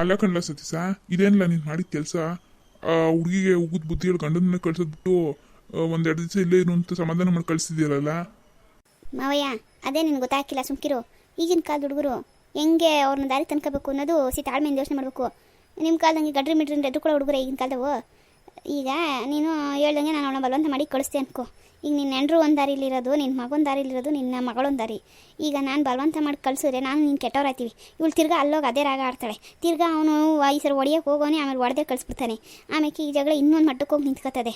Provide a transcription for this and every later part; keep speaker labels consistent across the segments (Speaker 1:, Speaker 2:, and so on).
Speaker 1: ಅಲ್ಲ ಕಣ್ಲ ಸತೀಸ ಇದೇನಿಲ್ಲ, ನೀನು ಮಾಡಿದ ಕೆಲಸ? ಹುಡುಗಿಗೆ ಉಗಿದ ಬುದ್ಧಿ ಹೇಳಿ ಗಂಡನ ಕಳ್ಸದ್ಬಿಟ್ಟು ಒಂದೆರಡು ದಿವಸ ಇಲ್ಲೇ ಇರು ಅಂತ ಸಮಾಧಾನ ಮಾಡಿ ಕಳಿಸಿದ್ಯಲ್ಲ
Speaker 2: ಮಾವಯ್ಯ, ಅದೇ ನಿನ್ಗೆ ಗೊತ್ತಾಗಿಲ್ಲ ಸುಮ್ಕಿರು. ಈಗಿನ ಕಾಲದ ಹುಡುಗರು ಹೆಂಗೆ ಅವ್ರನ್ನ ದಾರಿ ತನ್ಕೋಬೇಕು ಅನ್ನೋದು ಸಿ ತಾಳ್ಮೆಯಿಂದ ಯೋಚನೆ ಮಾಡಬೇಕು. ನಿಮ್ಮ ಕಾಲದಂಗೆ ಗಡ್ರಿ ಮಿಡ್ರಿ ಎದುರುಕೊಳ್ಳೋ ಹುಡುಗರು ಈಗಿನ ಕಾಲದವು. ಈಗ ನೀನು ಹೇಳ್ದಂಗೆ ನಾನು ಅವಳ ಬಲವಂತ ಮಾಡಿ ಕಳಿಸ್ತೆ ಅನ್ಕೋ. ಈಗ ನಿನ್ನ ನೆಂಡ್ರು ಒಂದು ದಾರಿಲಿರೋದು ನಿನ್ನ ಮಗೊಂದು ದಾರಿಲಿರೋದು ನಿನ್ನ ಮಗಳೊಂದು ದಾರಿ. ಈಗ ನಾನು ಬಲವಂತ ಮಾಡಿ ಕಳಿಸಿದ್ರೆ ನಾನು ನೀನು ಕೆಟ್ಟವರಾಯ್ತೀವಿ. ಇವಳು ತಿರ್ಗಾ ಅಲ್ಲೋಗಿ ಅದೇ ರಾಗ ಆಡ್ತಾಳೆ. ತಿರ್ಗಾ ಅವನು ಈ ಸರಿ ಹೊಡಿಯೋಕೆ ಹೋಗೋನೆ ಆಮೇಲೆ ಹೊಡೆದೇ ಕಳಿಸ್ಬಿಡ್ತಾನೆ. ಆಮೇಲೆ ಈ ಜಗಳ ಇನ್ನೊಂದು ಮಟ್ಟಕ್ಕೆ ಹೋಗಿ ನಿಂತ್ಕೋತದೆ.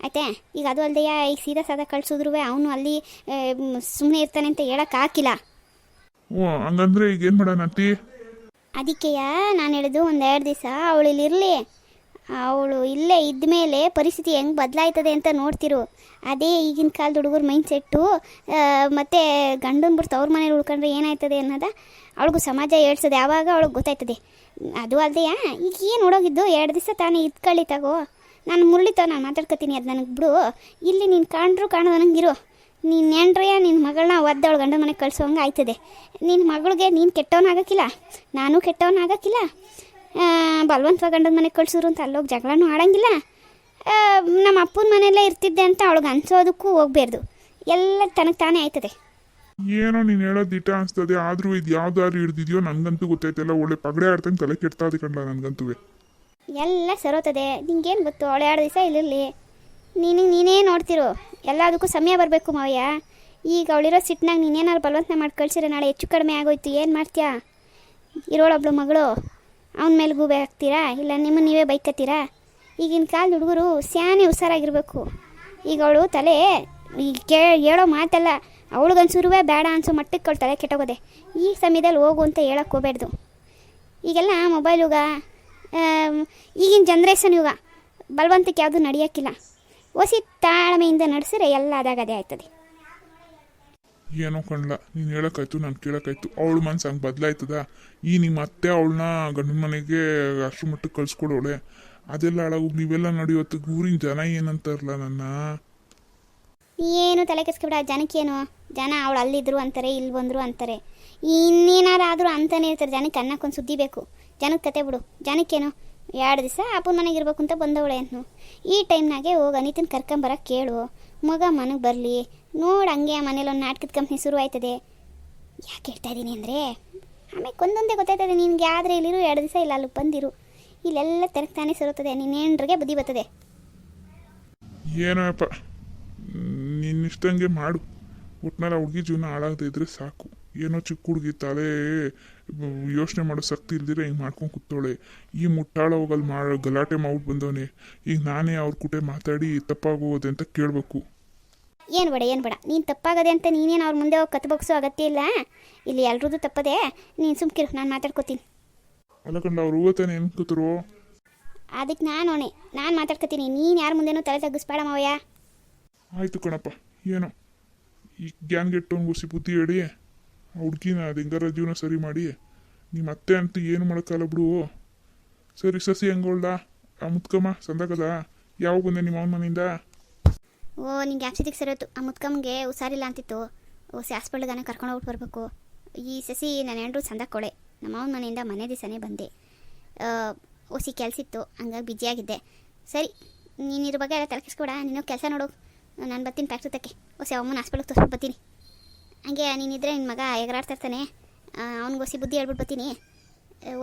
Speaker 2: ಆಯ್ತಾ? ಈಗ ಅದು ಅಲ್ಲದೆ ಈಗ ಸೀದಾ ಸಾದಾ ಕಳ್ಸಿದ್ರು ಅವನು ಅಲ್ಲಿ ಸುಮ್ಮನೆ ಇರ್ತಾನೆ ಅಂತ ಹೇಳಕ್ ಹಾಕಿಲ್ಲ.
Speaker 1: ಓ ಹಂಗಂದ್ರೆ ಈಗ ಏನು ಮಾಡೋಣ
Speaker 2: ಅದಕ್ಕೆಯ? ನಾನು ಹೇಳಿದ್ದು ಒಂದೆರಡು ದಿವಸ ಅವಳು ಇಲ್ಲಿ ಇರಲಿ. ಅವಳು ಇಲ್ಲೇ ಇದ್ದ ಮೇಲೆ ಪರಿಸ್ಥಿತಿ ಹೆಂಗೆ ಬದಲಾಯ್ತದೆ ಅಂತ ನೋಡ್ತಿರು. ಅದೇ ಈಗಿನ ಕಾಲದ ಹುಡುಗರ ಮೈಂಡ್ ಸೆಟ್ಟು ಮತ್ತು ಗಂಡನ ಬಿಡ್ತು ಅವ್ರ ಮನೇಲಿ ಉಳ್ಕೊಂಡ್ರೆ ಏನಾಯ್ತದೆ ಅನ್ನೋದ ಅವಳಿಗೂ ಸಮಾಜ ಹೇಳ್ಸೋದು ಯಾವಾಗ ಅವಳಿಗೆ ಗೊತ್ತಾಯ್ತದೆ. ಅದು ಅಲ್ದೆಯಾ ಈಗ ಏನು ನೋಡೋಗಿದ್ದು ಎರಡು ದಿವಸ ತಾನೇ ಇದ್ಕೊಳ್ಳಿ ತಗೋ. ನಾನು ಮುರಳಿತೋ ನಾನು ಮಾತಾಡ್ಕೊತೀನಿ ಅದು ನನಗೆ ಬಿಡು. ಇಲ್ಲಿ ನೀನು ಕಾಣ್ರು ಕಾಣೋದಂಗಿರು ನೀನು ನೆಂಡ್ರಯ್ಯ ನಿನ್ನ ಮಗಳನ್ನ ಒದ್ದವಳು ಗಂಡ ಮನೆಗೆ ಕಳ್ಸೋಂಗೆ ಆಯ್ತದೆ. ನಿನ್ನ ಮಗಳಿಗೆ ನೀನು ಕೆಟ್ಟವನಾಗಕ್ಕಿಲ್ಲ ನಾನು ಕೆಟ್ಟವನಾಗಕ್ಕಿಲ್ಲ ಬಲವಂತವಾಗಿ ಗಂಡನ ಮನೆಗೆ ಕಳ್ಸಿದ್ರು ಅಂತ ಅಲ್ಲೋಗಿ ಜಗಳನೂ ಆಡಂಗಿಲ್ಲ. ನಮ್ಮ ಅಪ್ಪನ ಮನೆಯಲ್ಲೇ ಇರ್ತಿದ್ದೆ ಅಂತ ಅವಳಿಗೆ ಅನ್ಸೋದಕ್ಕೂ ಹೋಗ್ಬಾರ್ದು ಎಲ್ಲ ತನಗೆ ತಾನೇ ಆಯ್ತದೆ.
Speaker 1: ಏನೋ ನೀನು ಹೇಳೋದು ದಿಟ ಅನ್ಸ್ತದೆ ಆದ್ರೂ ಇದು ಯಾವ ದಾರಿ ಹಿಡ್ದಿದ್ಯೋ ನನಗಂತೂ ಗೊತ್ತಾಯ್ತಲ್ಲ ಒಳ್ಳೆ ಪಗಡೆ ಆಡ್ತಂಗೆ ತಲೆ ಕೆಡ್ತಾ ಕಣ್ಲ ನನಗಂತೂ
Speaker 2: ಎಲ್ಲ ಸರೋತದೆ ನಿಂಗೇನು ಗೊತ್ತು ಅವಳೆ ಎರಡು ದಿವಸ ಇಲ್ಲಿರಲಿ. ನೀನು ನೀನೇ ನೋಡ್ತಿರು ಎಲ್ಲದಕ್ಕೂ ಸಮಯ ಬರಬೇಕು ಮಾವಯ್ಯ. ಈಗ ಅವಳಿರೋ ಸಿಟ್ನಾಗ ನೀನೇನಾದ್ರು ಬಲವಂತನ ಮಾಡಿ ಕಳ್ಸಿದ್ರೆ ನಾಳೆ ಹೆಚ್ಚು ಕಡಿಮೆ ಆಗೋಯ್ತು ಏನು ಮಾಡ್ತೀಯಾ? ಇರೋಳೊಬ್ಳು ಮಗಳು. ಅವನ ಮೇಲೆ ಗೂಬೆ ಹಾಕ್ತೀರಾ? ಇಲ್ಲ ನಿಮ್ಮ ನೀವೇ ಬೈಕತ್ತೀರಾ? ಈಗಿನ ಕಾಲದ ಹುಡುಗರು ಸ್ಯಾನೆ ಹುಷಾರಾಗಿರ್ಬೇಕು. ಈಗ ಅವಳು ತಲೆ ಈಗ ಕೇ, ಹೇಳೋ ಮಾತಲ್ಲ ಅವಳಿಗನ್ಸುರುವೆ ಬೇಡ ಅನ್ಸೋ ಮಟ್ಟಕ್ಕೆ ಅವಳು ತಲೆ ಕೆಟ್ಟೋಗೋದೆ. ಈ ಸಮಯದಲ್ಲಿ ಹೋಗು ಅಂತ ಹೇಳಕ್ಕೆ ಹೋಗ್ಬಾರ್ದು ಈಗೆಲ್ಲ ಮೊಬೈಲ್ ಯುಗ ಈಗಿನ ಜನ್ರೇಷನ್ ಯುಗ. ಬಲವಂತಕ್ಕೆ ಯಾವುದು ನಡೆಯೋಕ್ಕಿಲ್ಲ ಒಸಿ ತಾಳ್ಮೆಯಿಂದ ನಡೆಸಿದ್ರೆ ಎಲ್ಲ ಅದಾಗದೇ ಆಯ್ತದೆ.
Speaker 1: ಏನೋ ಕಣ್ಲ, ನೀನು ಹೇಳೋಕ್ಕಾಯ್ತು ನಾನು ಕೇಳೋಕ್ಕಾಯ್ತು ಅವಳು ಮನ್ಸು ಹಂಗೆ ಬದಲಾಯ್ತದ? ಈ ನಿಮ್ಮ ಅತ್ತೆ ಅವಳನ್ನ ಗಂಡನ ಮನೆಗೆ ಅಷ್ಟು ಮಟ್ಟಕ್ಕೆ ಕಳ್ಸ್ಕೊಡೋಳೆ. ಅದೆಲ್ಲ ಹಾಳಾಗೋಗಿ ನೀವೆಲ್ಲ ನಡೆಯುವತ್ತು ಊರಿನ ಜನ ಏನಂತಾರಲ್ಲ ನನ್ನ?
Speaker 2: ಏನು ತಲೆ ಕೆಸ್ಕೊಬಿಡ ಜನಕ್ಕೇನು ಜನ ಅವಳು ಅಲ್ಲಿದ್ರು ಅಂತಾರೆ, ಇಲ್ಲಿ ಬಂದರು ಅಂತಾರೆ. ಇನ್ನೇನಾರಾದರೂ ಅಂತಾನೆ ಇರ್ತಾರೆ, ಜನಕ್ಕೆ ಅನ್ನಕ್ಕೊಂದು ಸುದ್ದಿ ಬೇಕು. ಜನಕ್ಕೆ ಕತೆ ಬಿಡು. ಜನಕ್ಕೇನು? ಎರಡು ದಿವಸ ಅಪ್ಪನ ಮನೆಗೆ ಇರ್ಬೇಕು ಅಂತ ಬಂದವಳೆ ಅಂತ ಈ ಟೈಮ್ನಾಗೆ ಹೋಗಿ ಅನಿತನ ಕರ್ಕೊಂಬರಕ್ಕೆ ಕೇಳು. ಮಗ ಮನೆಗೆ ಬರಲಿ. ನೋಡು ಹಂಗೆ ಮನೇಲಿ ಒಂದು ನಾಟಕದ ಕಂಪ್ನಿ ಶುರು ಆಯ್ತದೆ. ಯಾಕೆ ಹೇಳ್ತಾ ಇದ್ದೀನಿ ಅಂದರೆ ಆಮೇಲೆ ಒಂದೊಂದೇ ಗೊತ್ತಾಯ್ತದೆ, ನಿನ್ಗೆ ಆದರೆ ಇಲ್ಲಿರು, ಎರಡು ದಿವಸ ಇಲ್ಲ ಅಲ್ಲಿ ಬಂದಿರು. ಇಲ್ಲೆಲ್ಲ ತೆರಗ್ತಾನೆ ಸರುತ್ತದೆ ನಿನ್ನೇನ್ರಿಗೆ ಬುದ್ಧಿ ಬರ್ತದೆ.
Speaker 1: ಏನೋಯಪ್ಪ ನಿನ್ನಿಷ್ಟಂಗೆ ಮಾಡು. ಒಟ್ನಲ್ಲಿ ಆ ಹುಡುಗಿ ಜೀವನ ಹಾಳಾಗದೇ ಇದ್ರೆ ಸಾಕು. ಏನೋ ಚಿಕ್ಕ ಹುಡುಗಿ ತಲೆ ಯೋಚನೆ ಮಾಡೋ ಶಕ್ತಿ ಇಲ್ದಿರ ಹಿಂಗೆ ಮಾಡ್ಕೊಂಡು ಕೂತೋಳೆ ಈ ಮುಟ್ಟಾಳ ಹೋಗಲ್ಲಿ ಮಾಡಿ ಗಲಾಟೆ ಮಾಡ್ಬಿಟ್ಟು ಬಂದವನೇ. ಈಗ ನಾನೇ ಅವ್ರ ಕೂಟೆ ಮಾತಾಡಿ ತಪ್ಪಾಗೋದೆ ಅಂತ ಕೇಳಬೇಕು.
Speaker 2: ಏನು ಬೇಡ ಏನು ಬೇಡ. ನೀನು ತಪ್ಪಾಗದೆ ಅಂತ ನೀನೇನು ಅವ್ರ ಮುಂದೆ ಹೋಗಿ ಕತ್ಬಗ್ಸೋ ಅಗತ್ಯ ಇಲ್ಲ? ಇಲ್ಲಿ ಎಲ್ರದ್ದು ತಪ್ಪದೆ? ನೀನು ಸುಮ್ಕಿರು ನಾನು ಮಾತಾಡ್ಕೋತೀನಿ.
Speaker 1: ಅಲ್ಲ ಕಂಡ ಅವ್ರು ಹೂವತ್ತಾನೆ ಏನು ಕೂತರು?
Speaker 2: ಅದಕ್ಕೆ ನಾನು ಅವನೇ ನಾನು ಮಾತಾಡ್ಕೋತೀನಿ. ನೀನು ಯಾರ ಮುಂದೆನೂ ತಲೆ ತಗ್ಗಿಸ್ಬೇಡ ಮಾವಯ್ಯ.
Speaker 1: ಆಯಿತು ಕಣಪ್ಪ. ಏನು. ಈ ಗ್ಯಾನ್ಗೆಟ್ಟವ್ನು ಗುಸಿ ಬುದ್ಧಿ ಹೇಳಿ ಹುಡ್ಗಿನ ಅದು ಜೀವನ ಸರಿ ಮಾಡಿ ನಿಮ್ಮ ಅತ್ತೆ ಅಂತೂ ಏನು ಮಾಡೋಕ್ಕಲ್ಲ ಬಿಡು. ಸರಿ ಸಸಿ ಹೆಂಗೋಳ್ದ ಆ ಮುತ್ಕಮ್ಮ ಸಂದಾಗದ ಯಾವಾಗ ಬಂದೆ ನಿಮ್ಮ ಅವನ ಮನೆಯಿಂದ?
Speaker 2: ಓ, ನಿಂಗೆ ಯಾಕೆ ಸರಿ ಹೋಯ್ತು ಆ ಮುತ್ಕಮ್ಮಗೆ ಹುಷಾರಿಲ್ಲ ಅಂತಿತ್ತು. ಓ ಹಾಸ್ಪಿಟ್ಲ್ಗಾನೆ ಕರ್ಕೊಂಡು ಹೋಗಿ ಬರಬೇಕು. ಈ ಸಸಿ ನನ್ನ ಹೆಂಡ್ರು ಕೊಳೆ. ನಮ್ಮ ಅವನ ಮನೆಯಿಂದ ಮನೆ ದಿವಸನೇ ಬಂದೆ. ಓಸಿ ಕೆಲಸಿತ್ತು ಹಂಗಾಗಿ ಬಿಜಿಯಾಗಿದ್ದೆ ಸರಿ, ನೀನು ಇದ್ರ ಬಗ್ಗೆ ಎಲ್ಲ ತಲೆಕಿಸ್ಕೊಡ ನೀನು ಕೆಲಸ ನೋಡು. ನಾನು ಬರ್ತೀನಿ ಫ್ಯಾಕ್ಟ್ರಿ ತಕ್ಕೆ ಓಸಿ ಅಮ್ಮನ ಹಾಸ್ಪಿಟ್ಲಿಗೆ ತೋರಿಸ್ಬಿಟ್ಟು ಬರ್ತೀನಿ. ಹಂಗೆ ನೀನಿದ್ರೆ ನಿನ್ನ ಮಗ ಎಗರಾಡ್ತಾ ಇರ್ತಾನೆ. ಅವ್ನಿಗೆ ಓಸಿ ಬುದ್ಧಿ ಹೇಳ್ಬಿಟ್ಟು ಬರ್ತೀನಿ.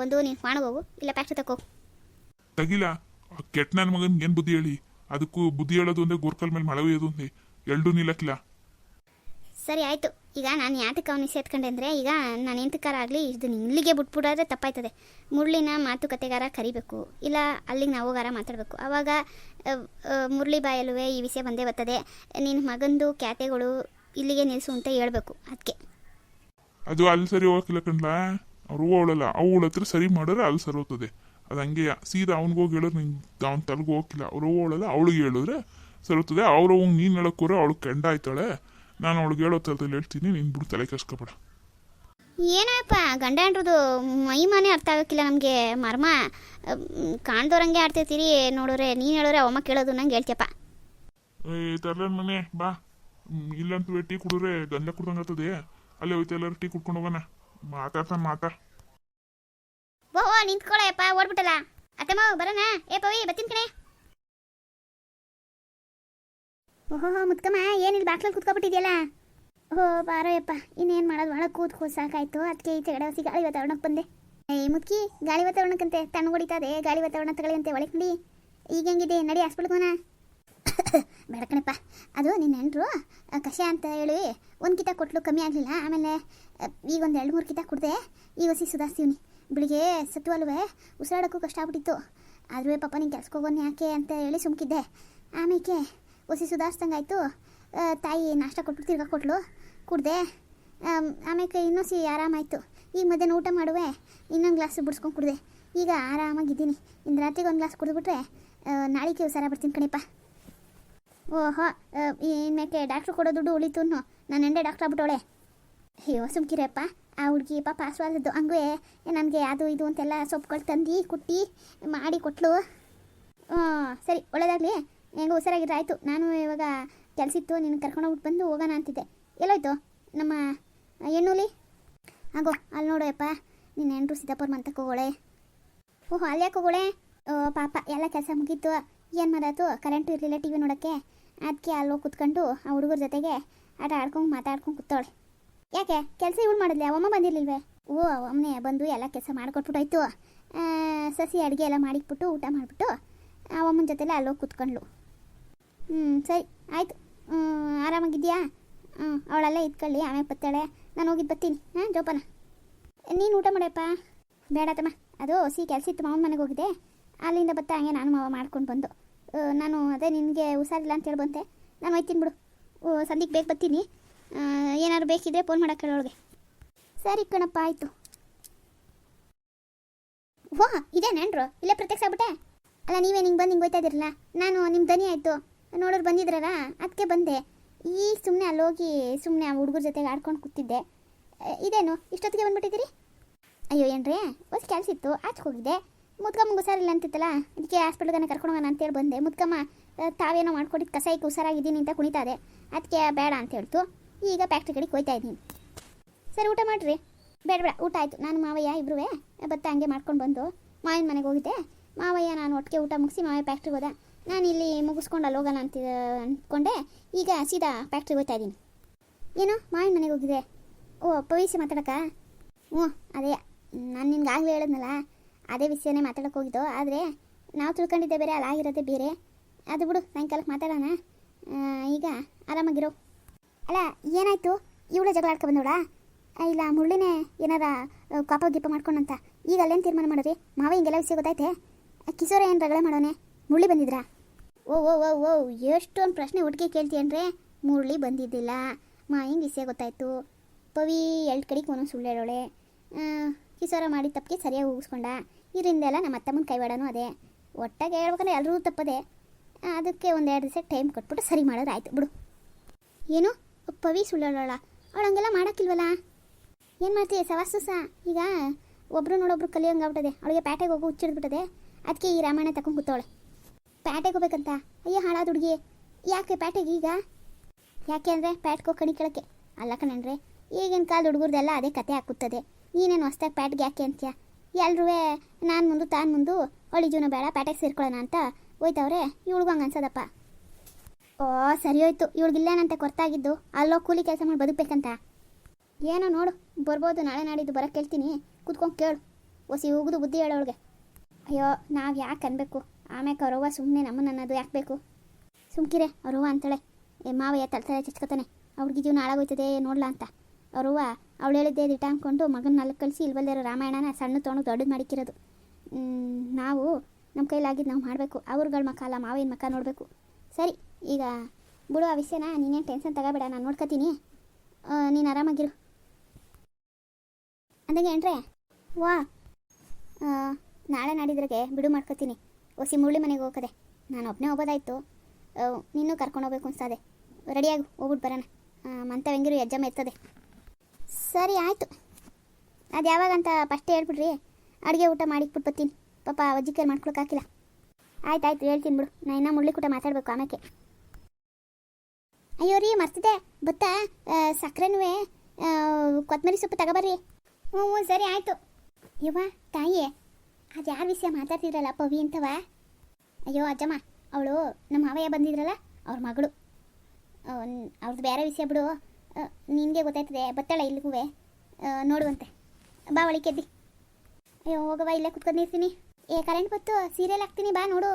Speaker 2: ಒಂದು ನೀನು ಕಾಣ ಹೋಗು. ಇಲ್ಲ ಪ್ಯಾಕ್ಟ್ರಿ
Speaker 1: ತಕೋ ತಗಿಲ್ಲ ಕೆಟ್ಟ ನನ್ನ ಮಗನ್ಗೆ ಏನು ಬುದ್ಧಿ ಹೇಳಿ? ಅದಕ್ಕೂ ಬುದ್ಧಿ ಹೇಳೋದು ಒಂದೇ ಗೋರ್ಕಲ್ ಮೇಲೆ ಮಳೆ ಒಯ್ಯೋದು ಒಂದೇ ಎರಡೂ ನಿಲ್ಲಕ್ಕಿಲ್ಲ.
Speaker 2: ಸರಿ ಆಯಿತು. ಈಗ ನಾನು ಯಾತಕ್ಕೆ ಅವನಿಗೆ ಸೇತ್ಕೊಂಡೆ ಅಂದರೆ ಈಗ ನಾನು ಎಂತಕಾರ ಆಗಲಿ ಇದು ಇಲ್ಲಿಗೆ ಬಿಟ್ಬಿಡೋದ್ರೆ ತಪ್ಪಾಯ್ತದೆ. ಮುರಳಿನ ಮಾತುಕತೆಗಾರ ಕರಿಬೇಕು. ಇಲ್ಲ ಅಲ್ಲಿಗೆ ನಾವು ಹೋಗಾರ ಮಾತಾಡಬೇಕು ಆವಾಗ ಆ, ಮುರಳಿ ಬಾಯಲ್ಲುವೆ ಈ ವಿಷಯ ಬಂದೇ ಬರ್ತದೆ. ನಿನ್ನ ಮಗಂದು ಖ್ಯಾತೆಗಳು ಇಲ್ಲಿಗೆ ನಿಲ್ಲಿಸು ಅಂತ ಹೇಳ್ಬೇಕು ಅದಕ್ಕೆ
Speaker 1: ಅದು ಅಲ್ಲಿ ಸರಿ ಹೋಗಕ್ಕಿಲ್ಲ ಕಣ್ಲ? ಅವ್ರು ಅವಳಲ್ಲ ಅವಳ ಹತ್ರ ಸರಿ ಮಾಡಿದ್ರೆ ಅಲ್ಲಿ ಸರಿ ಹೋಗ್ತದೆ. ಅದು ಹಂಗೆ ಸೀದಾ ಅವ್ನಿಗೆ ಹೋಗಿ ಹೇಳೋದು ನಿಂಗೆ ಅವ್ನ ತಲೆಗೆ ಹೋಗಿಲ್ಲ ಅವ್ರು ಅವಳಲ್ಲ ಅವಳಿಗೆ ಹೇಳಿದ್ರೆ ಸರಿ ಹೋಗ್ತದೆ. ಅವ್ರು ಹೋಗಿ ನೀನು ಹೇಳೋಕ್ಕೋರೆ ಅವಳು ಕೆಂಡ ಆಯ್ತಾಳೆ ನಾನು ಅವಳಿಗೆ ಹೇಳೋ ಥರದಲ್ಲಿ ಹೇಳ್ತೀನಿ ನೀನು ಬಿಡು ತಲೆ ಕಸ್ಕೊಬೇಡ
Speaker 2: ಏನಪ್ಪ ಗಂಡ ಅಂಡ್ರದು ಮೈ ಮನೆ ಅರ್ಥ ಆಗೋಕ್ಕಿಲ್ಲ ನಮಗೆ. ಮರ್ಮ ಕಾಣ್ದೋರಂಗೆ ಆಡ್ತಿರ್ತೀರಿ ನೋಡೋರೆ ನೀನು ಹೇಳೋರೆ ಅವಮ್ಮ ಕೇಳೋದು ನಂಗೆ ಹೇಳ್ತೀಯಪ್ಪ.
Speaker 1: ಏ ತರ್ಲನ್ ಮನೆ ಬಾ. ಇಲ್ಲಂತೂ ಟೀ ಕುಡಿದ್ರೆ ಗಂಧ ಕುಡ್ದಂಗೆ ಆಗ್ತದೆ. ಅಲ್ಲೇ ಹೋಯ್ತು ಎಲ್ಲರೂ ಟೀ ಕುಡ್ಕೊಂಡು ಹೋಗೋಣ. ಮಾತಾಡ್ತಾನೆ ಮಾತಾ
Speaker 2: ಓ ನಿಂತ್ಕೊಳ್ಳಪ್ಪ ಓಡ್ಬಿಟ್ಟಲ್ಲ. ಅತ್ತಮ್ಮ ಬರೋಣ? ಏ, ಪವಿ ಬತ್ತೀನಿ ಕಣೆ. ಓಹೋ, ಮುತ್ಕಮ್ಮ, ಏನಿಲ್ಲ ಬಾಕ್ಲಲ್ಲಿ ಕುತ್ಕೊಬಿಟ್ಟಿದ್ಯಲ್ಲ? ಓ ಬಾರೋಯಪ್ಪ ಇನ್ನೇನು ಮಾಡೋದು? ಒಳಗೆ ಕೂತ್ಕೋ ಸಾಕಾಯ್ತು. ಅದಕ್ಕೆ ಈ ಕಡೆ ಹೊಸಿ ಗಾಳಿ ವಾತಾವರಣಕ್ಕೆ ಬಂದೆ. ಏ, ಮುತ್ಕಿ, ಗಾಳಿ ವಾತಾವರಣಕ್ಕಂತೆ. ತಣ್ಣು ಗಾಳಿ ವಾತಾವರಣ ತಗೊಳ್ಳಿ ಒಳಗೆ ನೋಡಿ ಈಗ ಹೆಂಗಿದೆ? ನಡಿ ಹಾಸ್ಪಿಟ್ಲ್ಗೋಣ ಬೆಳಕಣಪ್ಪ ಅದು ನಿನ್ನ ಹೆಂಡ್ರು ಕಷಾಯ ಅಂತ ಹೇಳಿ ಒಂದು ಕಿತ ಕೊಟ್ಲು ಕಮ್ಮಿ ಆಗಲಿಲ್ಲ. ಆಮೇಲೆ ಈಗ ಒಂದು ಎರಡು ಮೂರು ಕಿತ ಕುಡ್ದೆ, ಈಗ ಹೊಸಿ ಸುಧಾರಿಸ್ತೀವಿ ಬೆಳಿಗ್ಗೆ ಸತ್ತು ಅಲ್ವೇ, ಉಸಿರಾಡೋಕ್ಕೂ ಕಷ್ಟ ಆಗ್ಬಿಟ್ಟಿತ್ತು. ಆದರೂ ಪಾಪ ನೀನು ಕೆಲ್ಸಕ್ಕೆ ಹೋಗೋನು ಯಾಕೆ ಅಂತ ಹೇಳಿ ಸುಮ್ಕಿದ್ದೆ. ಆಮೇಲೆ ಒಸಿ ಸುಧಾರಿಸ್ದಂಗಾಯ್ತು. ತಾಯಿ ನಾಷ್ಟ ಕೊಟ್ಬಿಟ್ಟು ತಿರ್ಗಾ ಕೊಟ್ಲು, ಕುಡ್ದೆ. ಆಮೇಲೆ ಇನ್ನೂ ಸಿ ಆರಾಮಾಯಿತು. ಈಗ ಮಧ್ಯಾಹ್ನ ಊಟ ಮಾಡುವೆ, ಇನ್ನೊಂದು ಗ್ಲಾಸ್ ಬಿಡಿಸ್ಕೊಂಡು ಕುಡ್ದೆ. ಈಗ ಆರಾಮಾಗಿದ್ದೀನಿ. ಇಂದು ರಾತ್ರಿಗೆ ಒಂದು ಗ್ಲಾಸ್ ಕುಡಿದ್ಬಿಟ್ರೆ ನಾಳೆಗೆ ಹುಷಾರ ಬರ್ತೀನಿ ಕಣಿಪ್ಪ ಓಹೋ ಇನ್ನಕ್ಕೆ ಡಾಕ್ಟ್ರು ಕೊಡೋ ದುಡ್ಡು ಉಳಿತು ನಾನು ಎಂಡೆ ಡಾಕ್ಟ್ರ್ ಆಗ್ಬಿಟ್ಟೋಳೆ ಅಯ್ಯೋ, ಸುಮ್ಕಿರಪ್ಪ. ಆ ಹುಡುಗಿ ಪಾಪ ಆಸ್ವಾದದ್ದು. ಹಂಗೆ, ನನಗೆ ಅದು ಇದು ಅಂತೆಲ್ಲ ಸೊಪ್ಪುಗಳು ತಂದು, ಕುಟ್ಟಿ, ಮಾಡಿ ಕೊಟ್ಲು. ಹ್ಞೂ, ಸರಿ, ಒಳ್ಳೇದಾಗಲಿ. ಹೆಂಗೆ ಹುಷಾರಾಗಿದ್ರೆ ಆಯಿತು. ನಾನು ಇವಾಗ ಕೆಲಸ ಇತ್ತು ನಿನ್ನ ಕರ್ಕೊಂಡೋಗ್ಬಿಟ್ಟು ಬಂದು ಹೋಗೋಣ ಅಂತಿದ್ದೆ. ಎಲ್ಲೋಯ್ತು? ನಮ್ಮ ಹೆಣ್ಣುಲಿ? ಹಾಗೋ, ಅಲ್ಲಿ ನೋಡೋಯಪ್ಪ. ನಿನ್ನ ಹೆಂಡ್ರು ಸಿದ್ದಾಪುರ ಮಂತಕ್ಕೆ ಓಹೋ, ಅಲ್ಲಿ ಯಾಕೆ ಓ, ಪಾಪ, ಎಲ್ಲ ಕೆಲಸ ಮುಗೀತು. ಏನು ಮಾಡೋದು ಕರೆಂಟು ಇರಲಿಲ್ಲ ಟಿ ವಿ ನೋಡೋಕ್ಕೆ. ಅದಕ್ಕೆ ಅಲ್ಲಿ ಹೋಗಿ ಕುತ್ಕೊಂಡು ಆ ಹುಡುಗರ ಜೊತೆಗೆ ಆಟ ಆಡ್ಕೊಂಡು ಮಾತಾಡ್ಕೊಂಡು ಕೂತಾಳೆ. ಯಾಕೆ? ಕೆಲಸ ಇವಳು ಮಾಡಿದ್ಲೆ? ಅವಮ್ಮ ಬಂದಿರ್ಲಿಲ್ವೇ? ಓ ಅವಮ್ಮನೆ ಬಂದು ಎಲ್ಲ ಕೆಲಸ ಮಾಡಿಕೊಟ್ಬಿಟ್ಟೋಯ್ತು ಸಸಿ ಅಡುಗೆ ಎಲ್ಲ ಮಾಡಿಕ್ಬಿಟ್ಟು ಊಟ ಮಾಡಿಬಿಟ್ಟು ಅವಮ್ಮನ ಜೊತೆಲೆ ಅಲ್ಲೋಗಿ ಹೋಗಿ ಕುತ್ಕೊಂಡ್ಲು ಹ್ಞೂ ಸರಿ, ಆಯಿತು. ಆರಾಮಾಗಿದ್ಯಾ ಹ್ಞೂ ಅವಳೆಲ್ಲ ಇದ್ಕೊಳ್ಳಿ ಆಮೇಲೆ ಬತ್ತಾಳೆ ನಾನು ಹೋಗಿದ್ದು ಬರ್ತೀನಿ. ಹಾಂ, ಜೋಪಾನ. ನೀನು ಊಟ ಮಾಡಪ್ಪ? ಬೇಡ ತಮ್ಮ. ಅದು ಸಿ ಕೆಲಸ ಇತ್ತು, ಮಾವನ ಮನೆಗೆ ಹೋಗಿದೆ. ಅಲ್ಲಿಂದ ಬತ್ತ ಹಂಗೆ ನಾನು ಮಾವ ಮಾಡ್ಕೊಂಡು ಬಂದು. ನಾನು ಅದೇ ನಿನಗೆ ಹುಷಾರಿಲ್ಲ ಅಂತೇಳಿ ಬಂತೆ ನಾನು ಹೋಯ್ತೀನಿ ಬಿಡು ಓ ಸಂದಿಗೆ ಬೇಗ ಬರ್ತೀನಿ. ಏನಾದ್ರು ಬೇಕಿದ್ರೆ ಫೋನ್ ಮಾಡಕ್ಕೆ ಹೇಳೋಳಿಗೆ ಸರಿ ಕಣಪ್ಪ, ಆಯಿತು. ವಾ ಇದೇ ನೆಂಡ್ರು ಇಲ್ಲೇ ಪ್ರತ್ಯಕ್ಷ ಆಗ್ಬಿಟ್ಟೆ? ಅಲ್ಲ, ನೀವೇ ನಿಂಗೆ ಬಂದು ಹಿಂಗೆ ಹೋಯ್ತಾ ಇದ್ದೀರಲ್ಲ? ನಾನು ನಿಮ್ಮ ದನಿ ಆಯಿತು. ನೋಡೋರು ಬಂದಿದ್ರಲ್ಲ ಅದಕ್ಕೆ ಬಂದೆ. ಈಗ ಸುಮ್ಮನೆ ಅಲ್ಲೋಗಿ ಸುಮ್ಮನೆ ಆ ಹುಡುಗರ ಜೊತೆಗೆ ಆಡ್ಕೊಂಡು ಕೂತಿದ್ದೆ. ಇದೇನು, ಇಷ್ಟೊತ್ತಿಗೆ ಬಂದ್ಬಿಟ್ಟಿದ್ದೀರಿ? ಅಯ್ಯೋ ಏನ್ರಿ ಒಂದು ಕೆಲಸ ಇತ್ತು ಆಚೆ ಹೋಗಿದ್ದೆ. ಮುದ್ಕಮ್ಮ ಹುಷಾರಿಲ್ಲ ಅಂತಿತ್ತಲ್ಲ ಅದಕ್ಕೆ ಹಾಸ್ಪಿಟ್ಲ್ಗೆ ಕರ್ಕೊಂಡು ಹೋಗೋಣ ಅಂತೇಳಿ ಬಂದೆ. ಮುದ್ಕಮ್ಮ ತಾವೇನೋ ಮಾಡ್ಕೊಟ್ಟಿದ್ದು ಕಸಾಯಿಗೆ ಹುಷಾರಾಗಿದ್ದೀನಿ ಅಂತ ಕುಣಿತಾ ಇದೆ. ಅದಕ್ಕೆ ಬೇಡ ಅಂತ ಹೇಳ್ತು. ಈಗ ಫ್ಯಾಕ್ಟ್ರಿ ಕಡೆಗೆ ಹೋಯ್ತಾ ಇದ್ದೀನಿ. ಸರಿ, ಊಟ ಮಾಡಿರಿ. ಬೇಡ ಬೇಡ, ಊಟ ಆಯಿತು. ನಾನು ಮಾವಯ್ಯ ಇಬ್ರುವೆ ಭತ್ತ ಹಂಗೆ ಮಾಡ್ಕೊಂಡು ಬಂದು ಮಾವಿನ ಮನೆಗೆ ಹೋಗಿದ್ದೆ. ಮಾವಯ್ಯ ನಾನು ಒಟ್ಟಿಗೆ ಊಟ ಮುಗಿಸಿ ಮಾವಯ್ಯ ಫ್ಯಾಕ್ಟ್ರಿಗೆ ಹೋದ. ನಾನು ಇಲ್ಲಿ ಮುಗಿಸ್ಕೊಂಡು ಅಲ್ಲಿ ಹೋಗೋಣ ಅಂತ ಅಂದ್ಕೊಂಡೆ ಈಗ ಸೀದಾ ಫ್ಯಾಕ್ಟ್ರಿಗೆ ಹೋಗ್ತಾ ಇದ್ದೀನಿ. ಏನು? ಮಾವಿನ ಮನೆಗೆ ಹೋಗಿದೆ ಓ ಪವಿಸಿ ಮಾತಾಡಕ್ಕ? ಹ್ಞೂ, ಅದೇ. ನಾನು ನಿನ್ಗೆ ಆಗಲೇ ಹೇಳಿದ್ನಲ್ಲ. ಅದೇ ವಿಷಯನೇ ಮಾತಾಡೋಕೆ ಹೋಗಿದ್ದು ಆದರೆ ನಾವು ತಿಳ್ಕೊಂಡಿದ್ದೆ ಬೇರೆ ಅಲ್ಲ ಆಗಿರೋದೇ ಬೇರೆ. ಅದು ಬಿಡು ಸಾಯಂಕಾಲಕ್ಕೆ ಮಾತಾಡೋಣ. ಈಗ ಆರಾಮಾಗಿರೋ. ಅಲ್ಲ ಏನಾಯಿತು? ಇವಳೇ ಜಗಳ ಆಡ್ಕೊ ಬಂದೋಡ ಇಲ್ಲ ಮುಳ್ಳಿನೇ ಏನಾರ ಕಾಪ ಗೀಪ ಮಾಡ್ಕೊಂಡಂತ. ಈಗ ಅಲ್ಲೇನು ತೀರ್ಮಾನ ಮಾಡೋರಿ ಮಾವ ಹಿಂಗೆಲ್ಲ ವಿಷಯ ಗೊತ್ತಾಯ್ತೆ? ಕಿಶೋರ ಏನು ರಗಳೆ ಮಾಡೋನೆ? ಮುಳ್ಳಿ ಬಂದಿದ್ರಾ? ಓ ಓ ಓ ಓ ಎಷ್ಟೊಂದು ಪ್ರಶ್ನೆ ಒಟ್ಟಿಗೆ ಕೇಳ್ತೀಯನ್ರೆ ಮುರಳಿ ಬಂದಿದ್ದಿಲ್ಲ. ಮಾ ಹಿಂಗೆ ವಿಷಯ ಗೊತ್ತಾಯ್ತು. ಪವಿ ಎರಡು ಕಡೆಗೆ ಒಂದೊಂದು ಸುಳ್ಳು ಹೇಳೋಳೆ. ಆ, ಕಿಶೋರ ಮಾಡಿ ತಪ್ಪಿಗೆ ಸರಿಯಾಗಿ ಹೋಗಿಸ್ಕೊಂಡ. ಇದರಿಂದೆಲ್ಲ ನಮ್ಮ ಅತ್ತಮ್ಮನ ಕೈವಾಡನೂ ಅದೇ. ಒಟ್ಟಾಗಿ ಹೇಳ್ಬೇಕಂದ್ರೆ ಎಲ್ಲರೂ ತಪ್ಪದೆ. ಅದಕ್ಕೆ ಒಂದು ಎರಡು ದಿವಸ ಟೈಮ್ ಕೊಟ್ಬಿಟ್ಟು ಸರಿ ಮಾಡೋದು ಬಿಡು. ಏನು? ಪವಿ ಸುಳ್ಳೋಳ ಅವಳು ಹಂಗೆಲ್ಲ ಮಾಡೋಕ್ಕಿಲ್ವಲ್ಲ? ಏನು ಮಾಡ್ತೀಯ? ಸವಾಸುಸ ಈಗ ಒಬ್ರು ನೋಡೊಬ್ರು ಕಲಿಯೋಂಗೆ ಆಗ್ಬಿಟ್ಟದೆ. ಅವಳಿಗೆ ಪ್ಯಾಟೆಗೆ ಹೋಗೋ ಹುಚ್ಚಿಡ್ಬಿಟ್ಟದೆ ಅದಕ್ಕೆ ಈ ರಾಮಾಯಣ ತಗೊಂಡು ಕೂತವಳೆ. ಪ್ಯಾಟೆಗೆ ಹೋಗ್ಬೇಕಂತ? ಅಯ್ಯೋ, ಹಾಳಾದ ಹುಡುಗಿ. ಯಾಕೆ ಪ್ಯಾಟೆಗೆ ಈಗ? ಯಾಕೆ ಅಂದರೆ ಪ್ಯಾಟ್ಗೆ ಹೋಗಿ ಕಣಿ ಕೇಳಕ್ಕೆ. ಅಲ್ಲ ಕಣನ್ರೆ ಈಗಿನ ಕಾಲದ ಹುಡುಗರ್ದೆಲ್ಲ ಅದೇ ಕತೆ ಹಾಕುತ್ತದೆ ನೀನೇನು ಹೊಸ್ದಾಗಿ ಪ್ಯಾಟ್ಗೆ ಯಾಕೆ ಅಂತ್ಯ? ಎಲ್ರೂ ನಾನು ಮುಂದು, ತಾನು ಮುಂದು ಅವಳಿ ಜೀವನ ಬೇಡ, ಪ್ಯಾಟೆಗೆ ಸೇರ್ಕೊಳ್ಳೋಣ ಅಂತ ಹೋಯ್ತವ್ರೆ ಇವಳಿಗೂ ಹಂಗೆ ಅನ್ಸೋದಪ್ಪ. ಓ, ಸರಿ ಹೋಯ್ತು. ಇವಳಿಗಿಲ್ಲೇನಂತೆ ಕೊರ್ತಾಗಿದ್ದು ಅಲ್ಲೋ ಕೂಲಿ ಕೆಲಸ ಮಾಡಿ ಬದುಕಬೇಕಂತ. ಏನೋ ನೋಡು, ಬರ್ಬೋದು, ನಾಳೆ ನಾಡಿದ್ದು ಬರೋಕ್ಕೆ ಕೇಳ್ತೀನಿ. ಕೂತ್ಕೊಂಡು ಕೇಳು. ಒಸಿ ಹೋಗುದು ಬುದ್ಧಿ ಹೇಳೋಳಿಗೆ ಅಯ್ಯೋ, ನಾವು ಯಾಕೆ ಅನ್ಬೇಕು? ಆಮ್ಯಾಕೆ ಅವ್ರವ್ವ ಸುಮ್ಮನೆ ನಮ್ಮನ್ನ ಅನ್ನೋದು ಯಾಕೆ ಬೇಕು? ಸುಮ್ಕಿರೆ ಅವ್ರವ್ವ ಅಂತಾಳೆ. ಮಾವಯ್ಯ ತಲೆ ಚಚ್ಕೋತಾನೆ ಅವ್ರಿಗೆ ಜೀವನ ಹಾಳಾಗೋಯ್ತದೆ ನೋಡ್ಲಾ ಅಂತ. ಅವ್ರವ್ವ ಅವಳು ಹೇಳಿದ್ದೆ ದಿಟ ಅಂದ್ಕೊಂಡು ಮಗನ ನಾಲ್ಕು ಕಳಿಸಿ ಇಲ್ವಲ್ದಿರೋ ರಾಮಾಯಣನ ಸಣ್ಣ ತೊಗೊಂಡು ದೊಡ್ಡದು ಮಾಡಿಕ್ಕಿರೋದು. ನಾವು ನಮ್ಮ ಕೈಲಾಗಿದ್ದು ನಾವು ಮಾಡಬೇಕು. ಅವ್ರಗಳ ಮಕ್ಕ ಅಲ್ಲ, ಮಾವಿನ ಮಕ್ಕ ನೋಡಬೇಕು. ಸರಿ, ಈಗ ಬಿಡು ಆ ವಿಷಯನ, ನೀನೇನು ಟೆನ್ಷನ್ ತಗೋಬೇಡ, ನಾನು ನೋಡ್ಕೊತೀನಿ. ನೀನು ಆರಾಮಾಗಿರು. ಅಂದಂಗೆ ಏನ್ರೆ, ವಾ. ನಾಳೆ ನಾಡಿದ್ರಿಗೆ ಬಿಡು ಮಾಡ್ಕೊತೀನಿ. ಒಸಿ ಮುರುಳಿ ಮನೆಗೆ ಹೋಗೋದೆ ನಾನು ಒಬ್ಬನೇ ಹೋಗೋದಾಯ್ತು. ನೀನು ಕರ್ಕೊಂಡು ಹೋಗ್ಬೇಕು ಅನ್ಸ್ತದೆ ರೆಡಿಯಾಗಿ ಹೋಗ್ಬಿಟ್ಟು ಬರೋಣ. ಮಂತ ಹೆಂಗಿರು ಎಜ್ಜಮ್ಮ ಇರ್ತದೆ. ಸರಿ, ಆಯಿತು. ಅದು ಯಾವಾಗಂತ ಫಸ್ಟೇ ಹೇಳ್ಬಿಡ್ರಿ. ಅಡುಗೆ ಊಟ ಮಾಡಿಕ್ಬಿಟ್ಟು ಬರ್ತೀನಿ. ಪಾಪ ಅಜ್ಜಿ ಕೈಲಿ ಮಾಡ್ಕೊಳಕ್ಕಾಗಿಲ್ಲ ಆಯ್ತು ಆಯ್ತು, ಹೇಳ್ತೀನಿ ಬಿಡು. ನಾ ಇನ್ನೂ ಮುಳ್ಳಿಕ್ ಊಟ ಮಾತಾಡಬೇಕು ಆಮೇಲೆ ಅಯ್ಯೋ ರೀ ಮರ್ತಿದೆ ಬತ್ತಾ? ಸಕ್ಕರೆನೂ ಕೊತ್ತಂಬರಿ ಸೊಪ್ಪು ತಗೋಬರ್ರಿ ಹ್ಞೂ ಹ್ಞೂ, ಸರಿ, ಆಯಿತು. ಯವ್ವ ತಾಯಿ ಅದು ಯಾರ ವಿಷಯ ಮಾತಾಡ್ತಿದ್ರಲ್ಲ ಪವಿ ಅಂತವ? ಅಯ್ಯೋ, ಅಜ್ಜಮ್ಮ, ಅವಳು ನಮ್ಮ ಮಾವಯ್ಯ ಬಂದಿದ್ರಲ್ಲ, ಅವ್ರ ಮಗಳು. ಅವ್ರದ್ದು ಬೇರೆ ವಿಷಯ ಬಿಡು. ನಿನಗೆ ಗೊತ್ತಾಯ್ತದೆ, ಬತ್ತಾಳೆ ಇಲ್ಲಿಗೂ ನೋಡುವಂತೆ. ಬಾ ಒಳಿಕೆದ್ದಿ ಅಯ್ಯೋ ಹೋಗವ ಇಲ್ಲೇ ಕುತ್ಕೊಂಡು ಇರ್ತೀನಿ ಏ ಕರೆಂಟ್ ಬತ್ತು ಸೀರಿಯಲ್ ಹಾಕ್ತೀನಿ, ಬಾ, ನೋಡು.